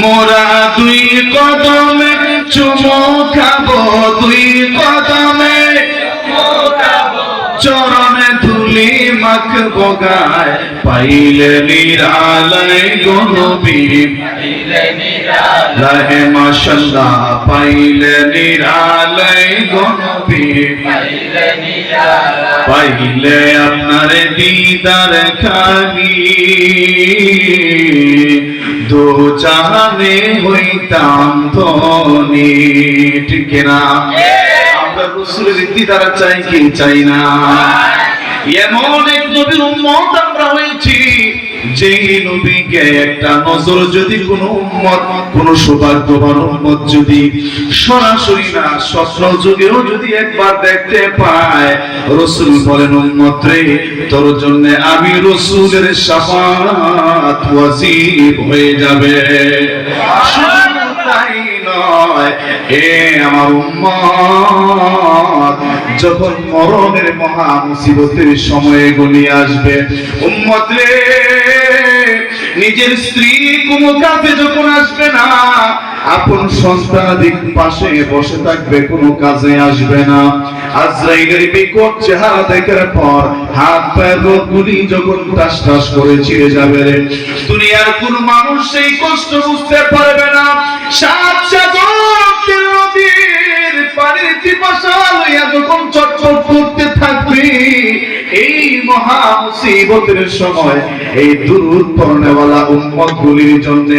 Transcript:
মোরা দুই কদমে চুমো খাব, দুই কদমে চরণে ধুলি মাখবো গায়। পাইলে নিরালয় গনবী। লাহে মাশাল্লাহ, পাইলে নিরালয় গনবী। পাইলে আপনার দিদার খানি দু জাহানে হইতাম ধনী, ঠিক না আমরা রসুলের দিদার চাই কি চাই না? এমন এক নবীর উন্মত আমরা হয়েছি যেই নবীকে একটা নজর যদি উম্মত সৌভাগ্যবান উম্মত যদি সরাসরি না, স্বপ্ন যুগেও যদি একবার দেখতে পায়, রসুল বলেন, উম্মত রে, তোর জন্য আমি রসুলের ওয়াজিব হয়ে যাবে। তাই নয়, এ আমার উম্মত। যখন মরণের মহা মুসিবতের সময়ে গলিয়ে আসবে নিজের স্ত্রী কোনো কাজে যখন আসবে না, আপন সন্তানাদিক পাশে বসে থাকবে, কোনো কাজে আসবে না। আজরাইলের বিকট চেহারা দেখার পর হাত পায়ের রোগগুলি যখন টাস টাস করে ছিঁড়ে যাবে দুনিয়ার কোন মানুষ সেই কষ্ট বুঝতে পারবে না। সাত লইয়া যখন চটচট করতে থাকবে এই মহা মুসিবতের সময়, এই দূর পড়নেওয়ালা উম্মত গুলির জন্য